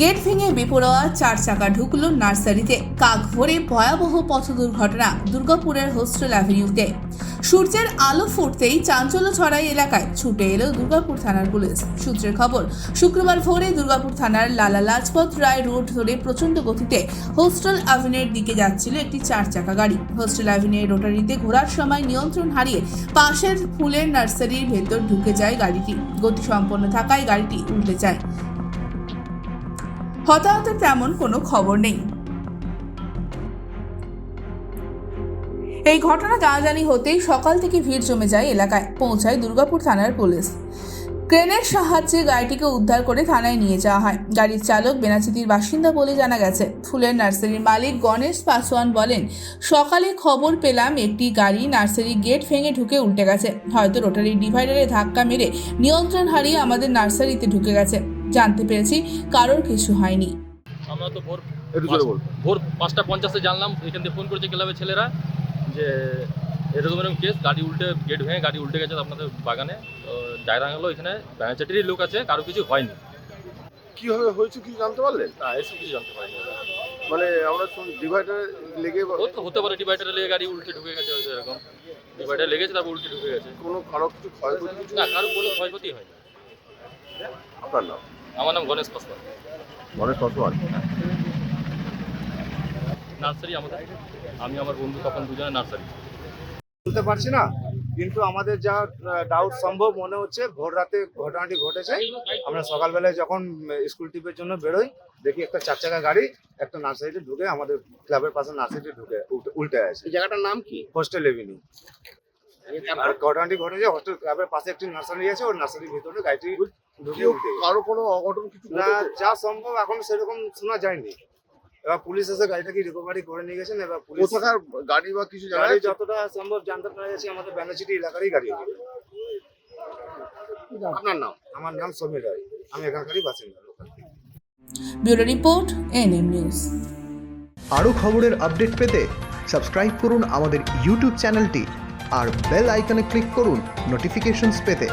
Gate ভেঙে বেপরোয়া চার চাকা ঢুকলো নার্সারিতে। কাক ভরে ভয়াবহ পথ দুর্ঘটনা দুর্গাপুরের হোস্টেল অ্যাভিনিউতে। সূর্যের আলো ফুটতেই চাঞ্চল্য ছড়াই এলাকায়। ছুটে এলো দুর্গাপুর থানার পুলিশ। সূত্রের খবর, শুক্রবার ভোরে দুর্গাপুর থানার লালা লাজপত রায় রোড ধরে প্রচণ্ড গতিতে হোস্টেল অ্যাভিনিউর দিকে যাচ্ছিল একটি চার চাকা গাড়ি। হোস্টেল অ্যাভিনিউর রোটারিতে ঘোরার সময় নিয়ন্ত্রণ হারিয়ে পাশের ফুলের নার্সারির ভেতর ঢুকে যায় গাড়িটি। গতি সম্পন্ন থাকায় গাড়িটি উল্টে যায়। হতাহতের তেমন কোনো খবর নেই। এই ঘটনা জানাজানি হতেই সকাল থেকে ভিড় জমে যায় এলাকায়, পৌঁছায় দুর্গাপুর থানার পুলিশ। ক্রেনের সাহায্যে গাড়িটিকে উদ্ধার করে থানায় নিয়ে যাওয়া হয়। গাড়ির চালক বেনাচিতির বাসিন্দা বলে জানা গেছে, ফুলের নার্সারির মালিক গণেশ পাসওয়ান বলেন, সকালে খবর পেলাম একটি গাড়ি নার্সারির গেট ভেঙে ঢুকে উল্টে গেছে। হয়তো রোটারি ডিভাইডারে ধাক্কা মেরে নিয়ন্ত্রণ হারিয়ে আমাদের নার্সারিতে ঢুকে গেছে। জানতে পেরেছি কারোর কিছু হয়নি। আমরা তো ভোর একটু জোরে বল। ভোর পাঁচটা পঞ্চাশে জানলাম এখান থেকে ফোন করেছে ক্লাবের ছেলেরা যে এরকম এরকম কেস গাড়ি উল্টে গেট ভেঙে গাড়ি উল্টে গেছে আপনাদের বাগানে। তো ডায়রা হলো এখানে ব্যানাচাটিরই লোক আছে কারও কিছু হয়নি। কীভাবে হয়েছে কিছু জানতে পারলেন? না এসব কিছু জানতে পারিনি মানে আমরা ডিভাইডার লেগে হতে হতে পারে ডিভাইডারে লেগে গাড়ি উল্টে ঢুকে গেছে হয়তো এরকম। ডিভাইডার লেগেছে তারপর উল্টে ঢুকে গেছে। কোনো কারও কিছু ক্ষয়ক্ষতি না কারও কোনো ক্ষয়ক্ষতি হয়নি। আপনার নাম? আমার নাম গণেশ পাসওয়ান। গণেশ পাসওয়ান? নার্সারি আমাদের। আমি আমার বন্ধু তখন দুজনে নার্সারি। বলতে পারছি না কিন্তু আমাদের যা ডাউট সম্ভব মনে হচ্ছে ভোর রাতে ঘটনাটি ঘটেছে। আমরা সকালবেলায় যখন স্কুল ট্রিপের জন্য বেরোই দেখি একটা চার চাকা গাড়ি একটা নার্সারিতে ঢুকে আমাদের ক্লাবের পাশে নার্সারিতে ঢুকে উল্টে- উল্টে আছে। এই জায়গাটার নাম কি? হোস্টেল এভিনিউ আর ঘটনাটি ঘটেছে হোস্টেল ক্লাবের পাশে একটি নার্সারি আছে ওর নার্সারির ভিতরে গাড়িটি কেউ কারও কোনো অঘটন কিছু না যা সম্ভব এখন সেরকম শোনা যায়নি। এবার পুলিশ এসে গাড়িটাকে রিকভারি করে নিয়ে গেছেন এবার পুলিশ কোথাকার গাড়ি বা কিছু জানা গাড়ি যতটা সম্ভব জানতে পারা যাচ্ছে আমাদের ব্যানাচিটি এলাকারই গাড়ি। আপনার নাম? আমার নাম সমীর রায়। আমি এখানকারই বাসিন্দা। Local bureau report NM news. আরও খবরের আপডেট পেতে সাবস্ক্রাইব করুন আমাদের ইউটিউব চ্যানেলটি আর বেল আইকনে ক্লিক করুন নোটিফিকেশনস পেতে।